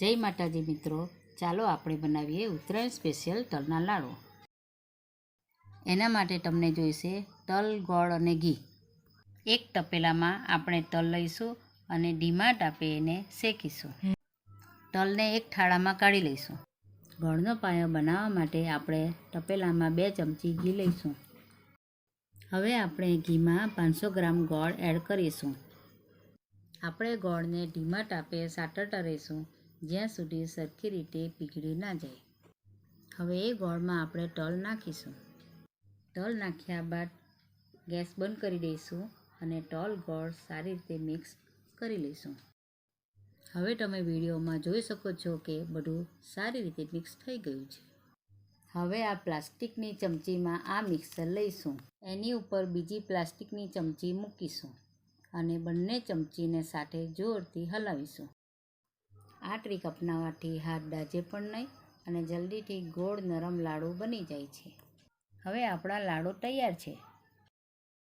જય માતાજી મિત્રો, ચાલો આપણે બનાવીએ ઉત્તરાયણ સ્પેશિયલ તલના લાડુ. એના માટે તમને જોઈશે તલ, ગોળ અને ઘી. એક તપેલામાં આપણે તલ લઈશું અને ધીમા તાપે એને શેકીશું. તલને એક થાળામાં કાઢી લઈશું. ગોળનો પાયો બનાવવા માટે આપણે તપેલામાં બે ચમચી ઘી લઈશું. હવે આપણે ઘીમાં પાંચસો ગ્રામ ગોળ એડ કરીશું. આપણે ગોળને ધીમા તાપે સાટર રહીશું. જ્યાં સુધી સરખી રીતે પીગળી ના જાય. હવે એ ગોળમાં આપણે તલ નાખીશું. તલ નાખ્યા બાદ ગેસ બંધ કરી દઈશું અને તલ ગોળ સારી રીતે મિક્સ કરી લઈશું. હવે તમે વિડીયોમાં જોઈ શકો છો કે બધું સારી રીતે મિક્સ થઈ ગયું છે. હવે આ પ્લાસ્ટિકની ચમચીમાં આ મિક્સર લઈશું. એની ઉપર બીજી પ્લાસ્ટિકની ચમચી મૂકીશું અને બંને ચમચીને સાથે જોરથી હલાવીશું. આ ટ્રીક અપનાવવાથી હાથ દાજે પણ નહીં અને જલ્દીથી ગોળ નરમ લાડુ બની જાય છે. હવે આપણા લાડુ તૈયાર છે.